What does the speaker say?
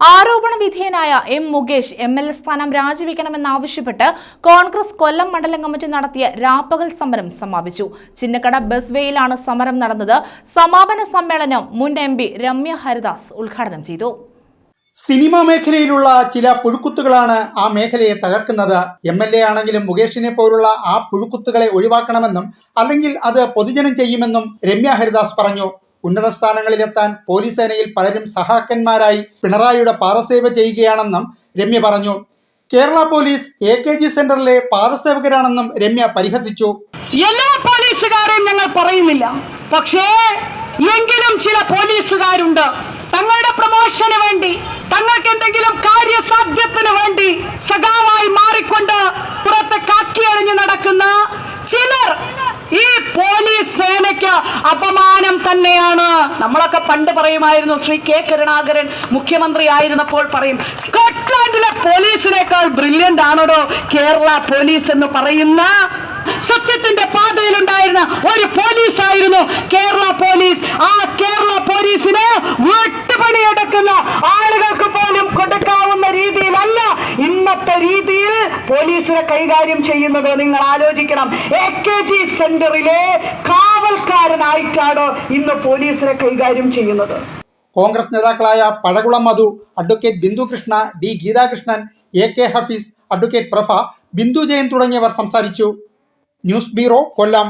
ആരോപണ വിധേയനായ M Mukesh M L A സ്ഥാനം രാജിവെക്കണമെന്നാവശ്യപ്പെട്ട് കോൺഗ്രസ് കൊല്ലം മണ്ഡലം കമ്മിറ്റി നടത്തിയ രാപ്പകൽ സമരം സമാപിച്ചു. ചിന്നക്കട ബസ് വേയിലാണ് സമരം നടന്നത്. സമാപന സമ്മേളനം മുൻ എം പി രമ്യ ഹരിദാസ് ഉദ്ഘാടനം ചെയ്തു. സിനിമാ മേഖലയിലുള്ള ചില പുഴുക്കുത്തുകളാണ് ആ മേഖലയെ തകർക്കുന്നത്. എം എൽ എ ആണെങ്കിലും മുകേഷിനെ പോലുള്ള ആ പുഴുക്കുത്തുകളെ ഒഴിവാക്കണമെന്നും അല്ലെങ്കിൽ അത് പൊതുജനം ചെയ്യുമെന്നും രമ്യ ഹരിദാസ് പറഞ്ഞു. ഉന്നത സ്ഥാനങ്ങളിലെത്താൻ പോലീസ് സേനയിൽ പലരും സഹാക്കന്മാരായി പിണറായിയുടെ പാറസേവ ചെയ്യുകയാണെന്നും രമ്യ പറഞ്ഞു. Kerala police A K G സെന്ററിലെ പാദസേവകരാണെന്നും രമ്യ പരിഹസിച്ചു. എല്ലാ പോലീസുകാരും ഞങ്ങൾ പറയുന്നില്ല. പക്ഷേ എങ്കിലും ചില പോലീസുകാരുണ്ട്. തങ്ങളുടെ പ്രൊമോഷന് വേണ്ടി തങ്ങൾക്ക് എന്തെങ്കിലും കാര്യസാധ്യത്തിന് സേനയ്ക്ക് അപമാനം തന്നെയാണ്. നമ്മളൊക്കെ പണ്ട് പറയുമായിരുന്നു ശ്രീ കെ കരുണാകരൻ മുഖ്യമന്ത്രി ആയിരുന്നപ്പോൾ പറയും സ്കോട്ട്ലാൻഡിലെ പോലീസിനേക്കാൾ ബ്രില്യന്റ് ആണോടോ കേരള പോലീസ് എന്ന് പറയുന്ന? സത്യത്തിന്റെ പാതയിലുണ്ടായിരുന്ന ഒരു പോലീസ് ആയിരുന്നു കേരള പോലീസ്. ആ കേരള പോലീസിന് വീട്ടുപണിയെടുക്കുന്ന ആളുകൾക്ക് പോലും കൊടുക്കാവുന്ന രീതിയിലല്ല ഇന്നത്തെ രീതിയിൽ പോലീസിനെ കൈകാര്യം ചെയ്യുന്നത്. നിങ്ങൾ ആലോചിക്കണം. എ കെ ജി സെന്ററിലെ കാവൽക്കാരനായിട്ടാണ് ഇന്ന് പോലീസിനെ കൈകാര്യം ചെയ്യുന്നത്? കോൺഗ്രസ് നേതാക്കളായ Pazhakulam Madhu advocate Bindu Krishna D Geethakrishnan A K Hafeez advocate Prabha Bindu Jayan തുടങ്ങിയവർ സംസാരിച്ചു. News bureau Kollam.